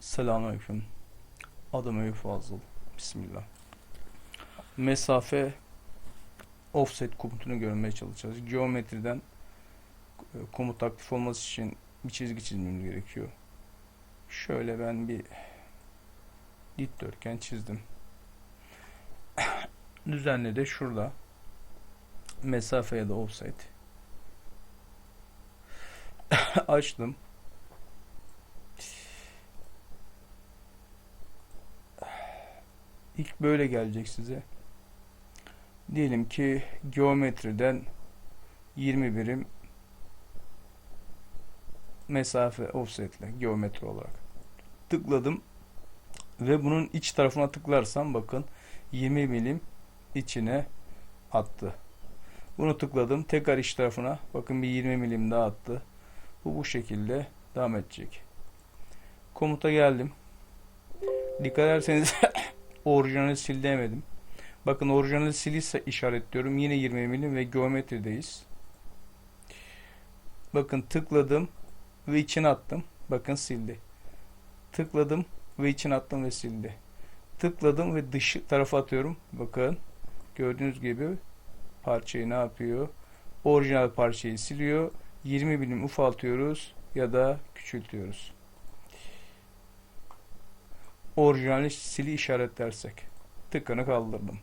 Selamünaleyküm. Adım Eyüp Fazıl. Bismillah. Mesafe offset komutunu görmeye çalışacağız. Geometriden e, komut aktif olması için bir çizgi çizmemiz gerekiyor. Şöyle ben bir dikdörtgen çizdim. Düzenle de şurada mesafe ya da offset açtım. İlk böyle gelecek size. Diyelim ki geometriden 20 birim mesafe offsetle geometri olarak tıkladım ve bunun iç tarafına tıklarsam bakın 20 milim içine attı. Bunu tıkladım tekrar iç tarafına bakın bir 20 milim daha attı. Bu bu şekilde devam edecek. Komuta geldim. Dikkat ederseniz orijinali sil demedim. Bakın orijinali sil işaretliyorum. Yine 20 milim ve geometrideyiz. Bakın tıkladım ve içine attım. Bakın sildi. Tıkladım ve içine attım ve sildi. Tıkladım ve dış tarafa atıyorum. Bakın gördüğünüz gibi parçayı ne yapıyor? Orijinal parçayı siliyor. 20 milim ufaltıyoruz ya da küçültüyoruz. Orijinali sili işaretlersek. Tıkanı kaldırdım.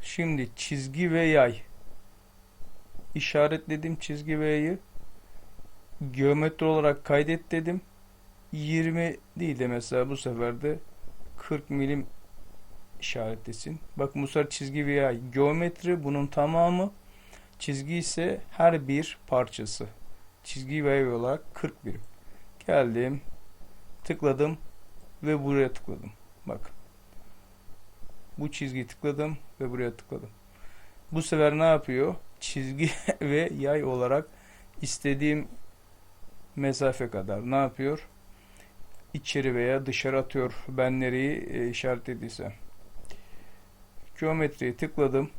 Şimdi çizgi ve yay. İşaretledim çizgi ve yayı. Geometri olarak kaydet dedim. 20 değil de mesela bu sefer de 40 milim işaretlesin. Bakın bu sefer çizgi ve yay. Geometri bunun tamamı. Çizgi ise her bir parçası. Çizgi ve yay olarak 40 birim. Geldim. Tıkladım. Ve buraya tıkladım. Bak. Bu çizgiyi tıkladım ve buraya tıkladım. Bu sefer ne yapıyor? Çizgi ve yay olarak istediğim mesafe kadar ne yapıyor? İçeri veya dışarı atıyor. Ben nereyi e, işaretlediysem. Geometriye tıkladım.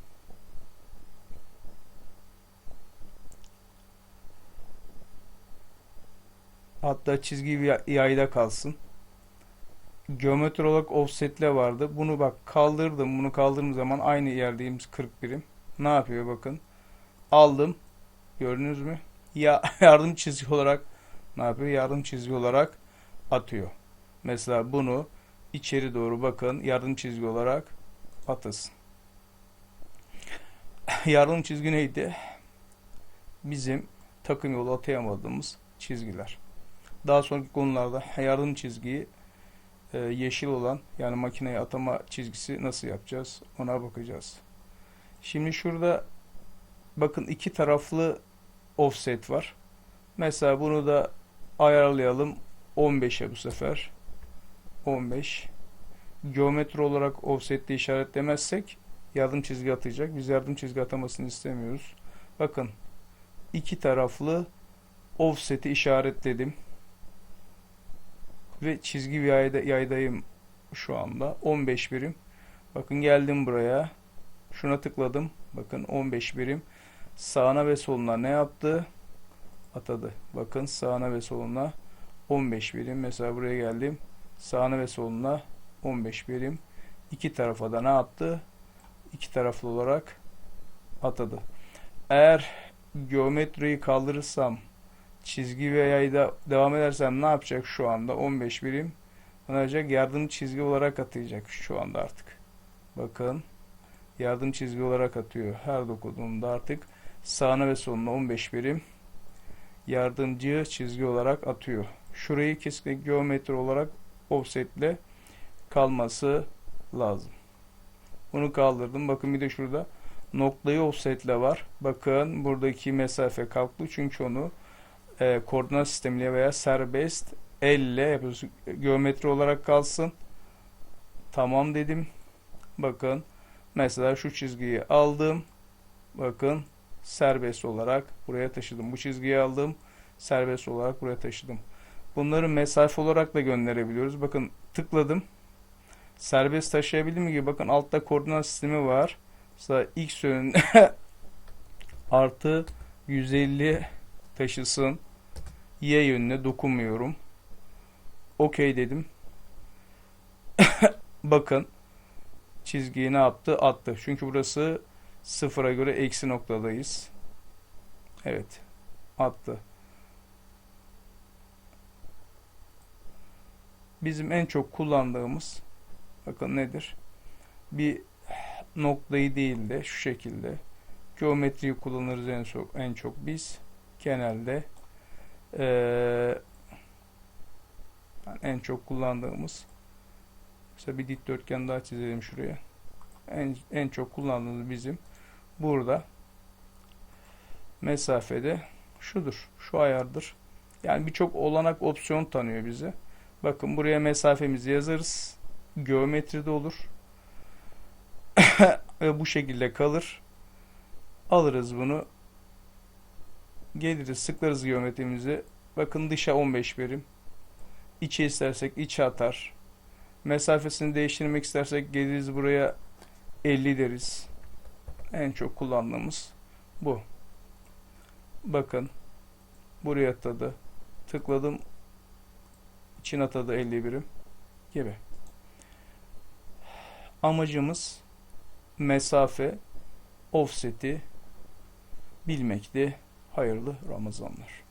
Hatta çizgi yayda kalsın. Geometri olarak offsetle vardı. Bunu bak kaldırdım. Bunu kaldırdığım zaman aynı yerdeyim 40 birim. Ne yapıyor bakın. Aldım. Gördünüz mü? Ya yardım çizgi olarak ne yapıyor? Yardım çizgi olarak atıyor. Mesela bunu içeri doğru bakın. Yardım çizgi olarak atasın. Yardım çizgi neydi? Bizim takım yolu atayamadığımız çizgiler. Daha sonraki konularda yardım çizgiyi e, yeşil olan yani makineye atama çizgisi nasıl yapacağız ona bakacağız. Şimdi şurada bakın iki taraflı offset var. Mesela bunu da ayarlayalım 15'e bu sefer. 15. Geometri olarak offset'te işaretlemezsek yardım çizgi atacak. Biz yardım çizgi atamasını istemiyoruz. Bakın iki taraflı offset'i işaretledim ve çizgi bir yayda, yaydayım şu anda. 15 birim. Bakın geldim buraya. Şuna tıkladım. Bakın 15 birim. Sağına ve soluna ne yaptı? Atadı. Bakın sağına ve soluna 15 birim. Mesela buraya geldim. Sağına ve soluna 15 birim. İki tarafa da ne yaptı? İki taraflı olarak atadı. Eğer geometriyi kaldırırsam çizgi ve yayda devam edersem ne yapacak şu anda? 15 birim. Olacak yardım çizgi olarak atacak şu anda artık. Bakın. Yardım çizgi olarak atıyor. Her dokunduğumda artık sağına ve soluna 15 birim yardımcı çizgi olarak atıyor. Şurayı kesinlikle geometri olarak offsetle kalması lazım. Bunu kaldırdım. Bakın bir de şurada noktayı offsetle var. Bakın buradaki mesafe kalktı. Çünkü onu e, koordinat sistemiyle veya serbest elle yapıyoruz. Geometri olarak kalsın. Tamam dedim. Bakın mesela şu çizgiyi aldım. Bakın serbest olarak buraya taşıdım. Bu çizgiyi aldım. Serbest olarak buraya taşıdım. Bunları mesafe olarak da gönderebiliyoruz. Bakın tıkladım. Serbest taşıyabildim gibi. Bakın altta koordinat sistemi var. Mesela x yönünde artı 150 taşısın. Y yönüne dokunmuyorum. Okey dedim. Bakın çizgiyi ne yaptı? Attı. Çünkü burası sıfıra göre eksi noktadayız. Evet. Attı. Bizim en çok kullandığımız bakın nedir? Bir noktayı değil de şu şekilde geometriyi kullanırız en çok en çok biz genelde yani en çok kullandığımız mesela bir dikdörtgen daha çizelim şuraya. En, en çok kullandığımız bizim burada mesafede şudur şu ayardır. Yani birçok olanak opsiyon tanıyor bize. Bakın buraya mesafemizi yazarız. Geometride olur. Bu şekilde kalır. Alırız bunu geliriz sıklarız geometrimizi. Bakın dışa 15 birim içe istersek içe atar. Mesafesini değiştirmek istersek geliriz buraya 50 deriz. En çok kullandığımız bu. Bakın buraya atadı. Tıkladım. İçin atadı 50 birim. Gibi. Amacımız mesafe offset'i bilmekti. Hayırlı Ramazanlar.